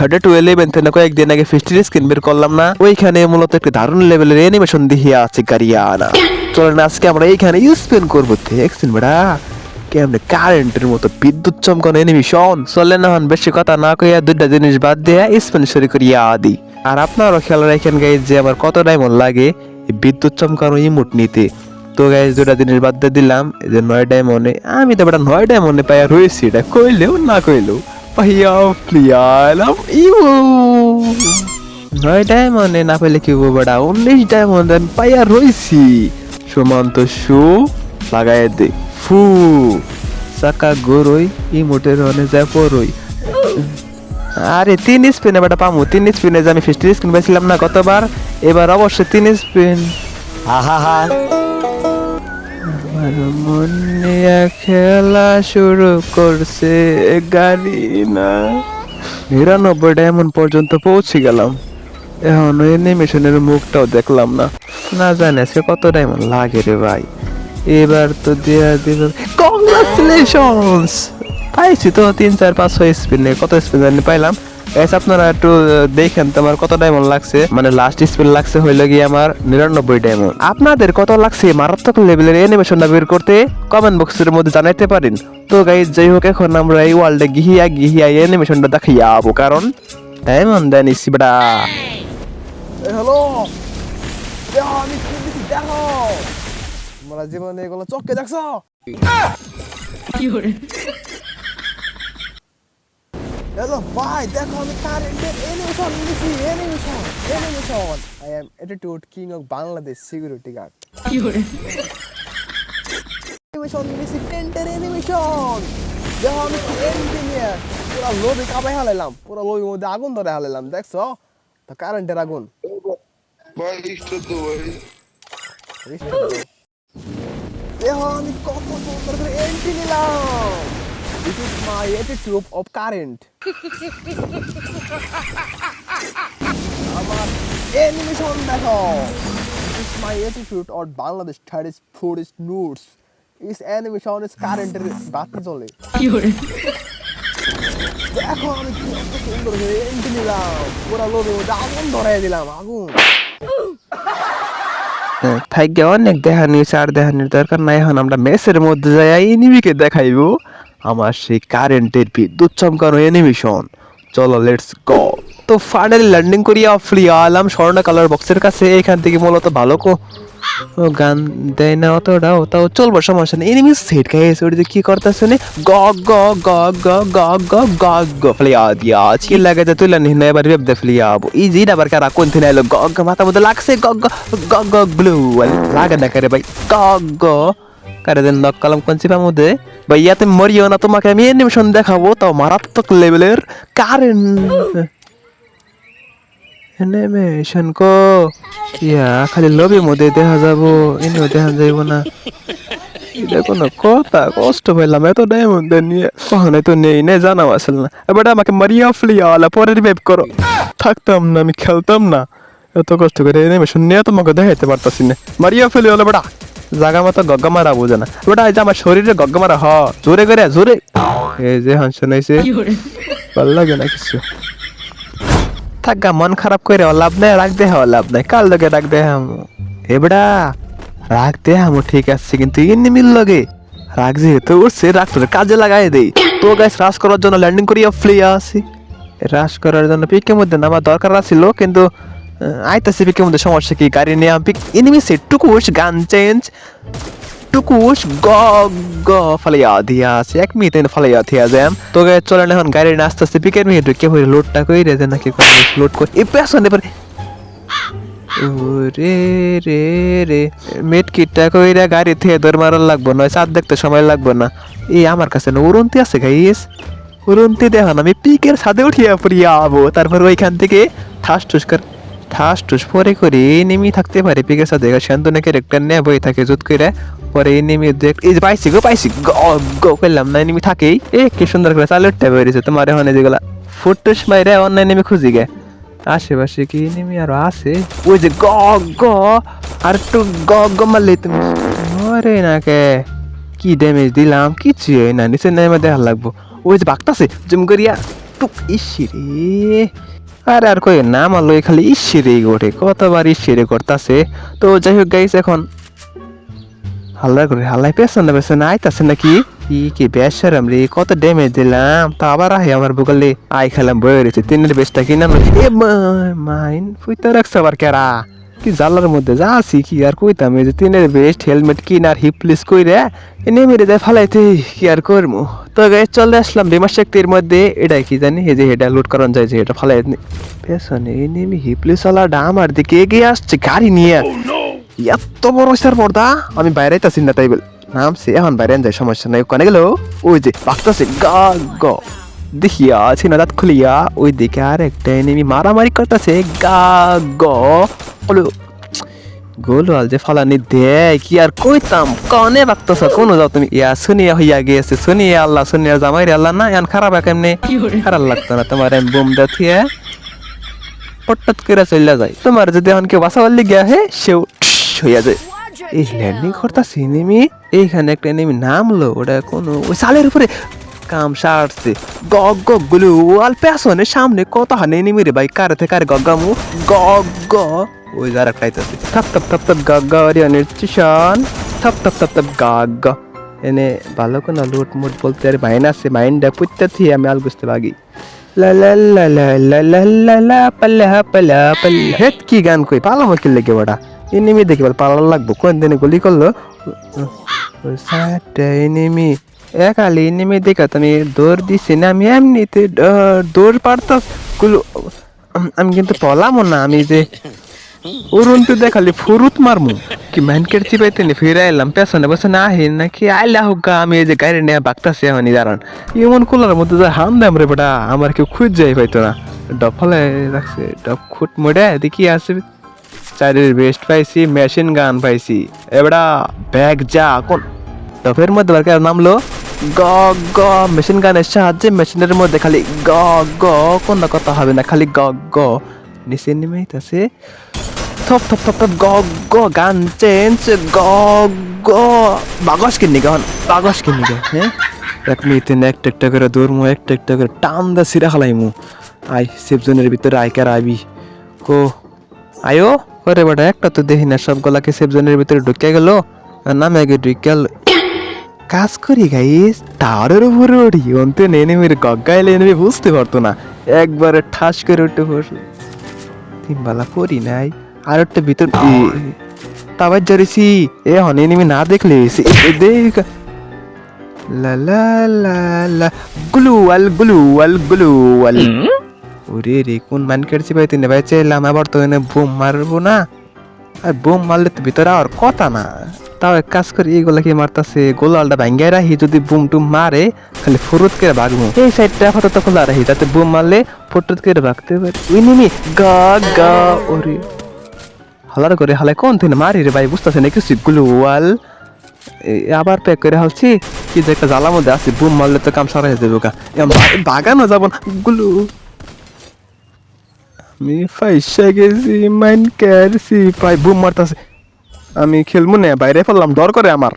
Thirty two eleven থেকে কয়েকদিন আগে ফিস্টির স্ক্রিন বের করলাম না। ওইখানে মূলত একটি দারুণ লেভেলের অ্যানিমেশন দেখিয়ে আছে গারিয়ানা চলেন আজকে আমরা এইখানে স্পেন করব। দেখছেন বেড়া, কেমনে কারেন্টের মতো বিদ্যুৎ চমকানো অ্যানিমেশন চলে না হন বেশি কথা না কইয়া দুইটা জিনিস বাদ দিয়ে স্পেন শুরু করিয়া আদি আর আপনারাও খেয়াল রাখেন গাই যে আমার কত ডায়মন্ড লাগে বিদ্যুৎ চমকানো ইমোট নিতে। তো গাইজ দুটা জিনিস বাদ দিয়ে দিলাম যে নয় ডায়মন্ডে আমি তো বেটা নয় ডায়মন্ডে পাইয়া রয়েছি এটা কইলেও না কইলেও। পাইয়া ফ্লিয়ালাম ইউ নয় ডায়মন্ডে না পেলে কি বেটা? উনিশ ডায়মন্ড পাইয়া রয়েছি সমান্ত শু লাগাই দে। ফু, চাকা গরই ইমোটের অনে যায় পরই। আরে, তিন স্পিনে বেটা পামু, তিন স্পিনে যে আমি ফিস্টির স্পিন পাইছিলাম না গতবার এবার অবশ্যই তিন স্পিন আহা আমার মনে খেলা শুরু করছে গাড়ি না। নিরানব্বই ডায়মন্ড পর্যন্ত পৌঁছে গেলাম। এখন ওই অ্যানিমেশনের মুখটাও দেখলাম না। না জানি আজকে কত ডায়মন্ড লাগে রে ভাই। এবার তো দেয়া দিল। কংগ্রাচুলেশনস পাইছি তো তিন চার পাঁচ ছয় স্পিনে কত স্পিন জানি পাইলাম। গাইস আপনারা একটু দেখেন তোমার কত ডায়মন্ড লাগছে। মানে লাস্ট স্পিন লাগছে হইল গিয়ে আমার নিরানব্বই ডায়মন্ড আপনাদের কত লাগছে মারাত্মক লেভেলের অ্যানিমেশনটা বের করতে? কমেন্ট বক্সের মধ্যে জানাইতে পারেন। তো গাইস যাই হোক এখন আমরা এই ওয়ার্ল্ডে গিহিয়া গিহিয়া অ্যানিমেশনটা দেখাইয়া যাব কারণ ডায়মন্ড দেন ইসিবড়া হ্যালো আমি দেখো তোমরা জীবনে এগুলো চোখে দেখছ? হ্যালো ভাই দেখো আমি কারেন্টের I am attitude king of Bangladesh security guard টেন্টের দেখো আমি কি ইঞ্জিনিয়ার পুরো লবি কাবাই হালাইলাম পুরো মধ্যে আগুন ধরে হালাইলাম দেখছ? তো কারেন্টের আগুন। dois. দেখো আমি কত সুন্দর করে এন্ট্রি নিলাম। This is my attitude of current. আমার অ্যানিমেশন দেখো। This is my attitude or Bangladesh studies food is nudes. Is animation is current বাতি চলে দেখো আমি কি এত সুন্দর করে এন্টি নিলাম। পুরা লোভে ওটা আগুন ধরাই দিলাম আগুন। হ্যাঁ, থাইকে অনেক দেখানি চার দেখানির দরকার নাই এখন আমরা মেসের মধ্যে যাই এনিমিকে দেখাইবো। আমার সেই কারেন্টের বিদ্যুৎ চমকানো অ্যানিমেশন চলো লেটস গো তো ফাইনালি ল্যান্ডিং করিয়া ফ্রি আলাম স্বর্ণ কালার বক্সের কাছে এখান থেকে মূলত ভালো কো ও গান দেয় না অতটাও তাও চলবো সমস্যা নেই এনিমি সেট গাইস ওটা কি করতেছে নে গ গ গ গ গ গ গ গ ফ্লিয়া দিয়া কি লাগে যে তুই নি এবার রেপ দে ফ্লিয়া আবো এই না কারা কোন থিনা এলো গ গ মাথা মধ্যে লাগছে গ গ গ গ ব্লু লাগে না করে ভাই গ গ করে দেন নক কলম কোন চিপা মধ্যে ভাইয়া তুমি মরিও না, তোমাকে আমি অ্যানিমেশন দেখাবো, তাও মারাত্মক লেভেলের কারেন্ট। অ্যানিমেশন কো, ইয়া, খালি লবির মধ্যে দেখা যাব, এনেও দেখা যাইব না। এটা কোনো কথা, কষ্ট পাইলাম, এত ডায়মন্ড নিয়ে কখনো তো নেই নেই জানাও আসল না। এবার আমাকে মারিয়া ফ্লিয়ালা পরে রিভাইভ করো। থাকতাম না, আমি খেলতাম না। এত কষ্ট করে অ্যানিমেশন নিয়ে তোমাকে দেখাইতে পারতাছি না। মারিয়া ফ্লিয়ালা বেটা। জাগা মতো গগ্গা মারা বুঝে না। বেটা এই যে আমার শরীরে গগ্গা মারা হ জোরে করে জোরে। এই যে হান শোনাইছে ভালো লাগে না কিছু। থাকা মন খারাপ করে লাভ নাই রাখ দে হওয়া লাভ নাই। কাল লগে রাখ দে হাম এবড়া রাখ দে হামু ঠিক আছে কিন্তু ইনি মিল লগে। রাখ যেহেতু উঠছে রাখ তোর কাজে লাগাই দেই। তো গাইস রাশ করার জন্য ল্যান্ডিং করিয়া ফ্লিয়া আসি। রাশ করার জন্য পিকের মধ্যে নামার দরকার ছিল কিন্তু আইতাছি পিকের মধ্যে সমস্যা কি? গাড়ি নিয়ে পিক এনিমি সেট টুকুস গান চেঞ্জ টুকুস গ গ, ফালাইয়া দিয়া আছে। এক মিনিট ফালাইয়া থিয়া যাম তো গে চলেন এখন গাড়ি নিয়ে আস্তে আস্তে পিকের মিনিট কে হই লোডটা কই রে নাকি লোড কই এ পেছনে পরে ওরে রে রে মেট কিটটা কইরা গাড়ি থেকে দৌড় মারার লাগবো, নয় চাঁদ দেখতে সময় লাগবো না। এই আমার কাছে না উড়ন্তি আছে গাইস উড়ন্তি দেখুন আমি পিকের ছাদে উঠিয়া পড়িয়া আবো। তারপর ওইখান থেকে ঠাস ঠুস কর ঠাস ঠুস পরে করে নেমি থাকতে পারে। পিকের সাথে শান্তনে ক্যারেক্টার নেয় বই থাকে, জুত করে পরে নেমি দেখ, এই যে পাইছি গো, পাইছি গ করলাম না নেমি থাকেই। এ, কি সুন্দর করে চালু উঠতে বেরিয়েছে তোমার এখন এই যেগুলা ফুটুস মাইরে অন্য নেমে খুঁজি গে। আশেপাশে কি নেমে আরও আছে? ওই যে গ গ, আর একটু গ গ মারলে তুমি মরে না কে? কি ড্যামেজ দিলাম কিছু হয় না নিচে নেমে দেখা লাগবো। ওই যে বাগতাছে, জুম করিয়া টুক, ইসি রে। আরে আর কই না মারলো খালি ইসিরে গড়ে কতবার ইসিরে করতাছে তো যাই হোক গাইস এখন হাল্লা করে হাল্লাই পেছন না পেছনে আইতাছে নাকি? কি কি বেসারাম রে, কত ড্যামেজ দিলাম। তা আবার আহে আমার বুকলে আই খেলাম বয়ে রয়েছে, তিনের বেশটা কিনা মাইন, ফুইতে রাখছে আবার কেরা? কি জালার মধ্যে? যা আছি কি আর কইতাম এই যে তিনের বেস্ট হেলমেট কিন আর হিপলিস প্লিস কইরে এনে মেরে যায় ফালাইতে কি আর করব তো গাই চলে আসলাম বিমার শক্তির মধ্যে। এটাই কি জানি? এই যে এটা লুট করান যায় যে এটা ফালাই পেছনে নেমে হিপলিস ওয়ালাটা আমার দিকে এগিয়ে আসছে গাড়ি নিয়ে। এত বড় স্যার পর্দা আমি বাইরে আইতাছি না তাই বল নামছে এখন বাইরে যায় সমস্যা নাই। কোনে গেল ওই যে বাঁচতেছে গা গ। দেখিয়া আছে না দাঁত খুলিয়া ওই দিকে আর একটা এনিমি মারামারি করতেছে গা গ। হলো যে ফালানি দে কি আর কইতাম? কনে কোন যাও তুমি। ইয়া শুনিয়া হইয়া গিয়েছে। শুনিয়া আল্লাহ শুনিয়া জামাই আল্লাহ না এখন খারাপ কেমনে? খারাপ লাগতো না। তোমার আমি বোম দেখিয়ে পট্টত করে চলে যায়। তোমার যদি এখন কেউ বাসা বললে গিয়া হে সেও হইয়া যায়। এই ল্যান্ডিং করতাছি নেমি। এইখানে একটা নেমি নামলো। ওটা কোনো ওই সালের উপরে কাম সারছে। গগ গগগুলো ওয়াল পেছনে সামনে কত হানে নেমি রে ভাই, কারে থেকে কারে গগামু গগ গ। ওই যারা খাইতেছে থাপ থাপ থাপ থাপ গগ গ, আরে থাপ থাপ থাপ থাপ গগ এনে ভালো কোনো লুট মুট বলতে আর মাইন আছে মাইন্ডটা পুত্তে থিয়ে আমি আল বুঝতে পারি লা লা লা লা লা লা লা লা পাল্লা পাল্লা পাল্লা। হেট কি গান কই পালা মকিল লেগে বড়া। এনিমি দেখি পালা লাগবো। কোন দিনে গুলি করল? সাতটা এনিমি। একালি এনিমি দেখা তুমি দৌড় দিছি না, আমি এমনিতে দৌড় পারতাসগুলো আমি কিন্তু পলামও না, আমি যে উড়ুনটু দেখালি ফুরুত মারমু। কি ম্যানকের চিপাইতে নি, ফিরে এলাম, পেছনে পেছনে আহি নাকি আইলা হোক আমি এই যে গাড়ি নিয়ে বাগতাছি এখন দাঁড়ান এমন কুলার মধ্যে যে হাম দাম রে বেটা, আমার কেউ খুঁজ যাই পাইতো না। ডব ফলে রাখছে, ডব খুট মোড়ে দেখি আছে। চারির বেস্ট পাইছি, মেশিন গান পাইছি। এবারা ব্যাগ যা, কোন ডফের মধ্যে কার নামলো গ গ, মেশিন গানের সাহায্যে মেশিনের মধ্যে খালি গ গ, কোন কথা হবে না, খালি গ গ। নিচে নেমে আছে থপ থপ থপ থপ, গ গ, গান চেঞ্জ, গ গ। বাগস কিনি গান বাগস কিনি গে হ্যাঁ? এক মিনিটে একটা একটা করে দৌড়মু একটা একটা করে টান দা, সিরা খালাইমু আই সেফ জোনের ভিতরে আই কার আইবি কো, আয়ো করে বেটা, একটা তো দেখি না, সবগুলাকে সেফ জোনের ভিতরে ঢুকে গেল। নামে আগে ঢুকে গেল কাজ করি গাইস টাওয়ারের উপরে উঠি। অন্তে নেমের গগ্গাইলে নেমে বুঝতে পারতো না। একবারে ঠাস করে উঠে বসে। তিনবেলা করি নাই। আর একটা ভিতর তাবার জরেছি এ হনে নেমে না দেখলে দেখ। লা লা লা লা গ্লুয়াল গ্লুয়াল গ্লুয়াল। ওরে রে কোন মান কেটেছি ভাই? তিনে ভাই চাইলাম আবার তো এনে বোম মারবো না। আর বোম মারলে তো ভিতরে আর কথা না। তাও এক কাজ করি, এগুলা কি মারতাছে? গোলালটা ভাঙ্গাই রাখি, যদি বুম টুম মারে খালি ফুরুত করে ভাগবো এই সাইডটা আপাতত খোলা রাখি, যাতে বুম মারলে ফুটুত করে ভাগতে পারি। ওই নিমি, গা গা, ওরে। হালার করে হালাই কোন থেকে মারি রে ভাই বুঝতেছে না কিছু গ্লুয়াল আবার প্যাক করে হালছি, কি যে একটা জ্বালার মধ্যে আছে, বুম মারলে তো কাম সারা হয়ে যাবে গা বাগানো যাব না, গুলু। আমি ফাইসা গেছি, মাইন কারছি পাই বুম মারতাছে। আমি খেলব না বাইরে ফেললাম দর করে আমার।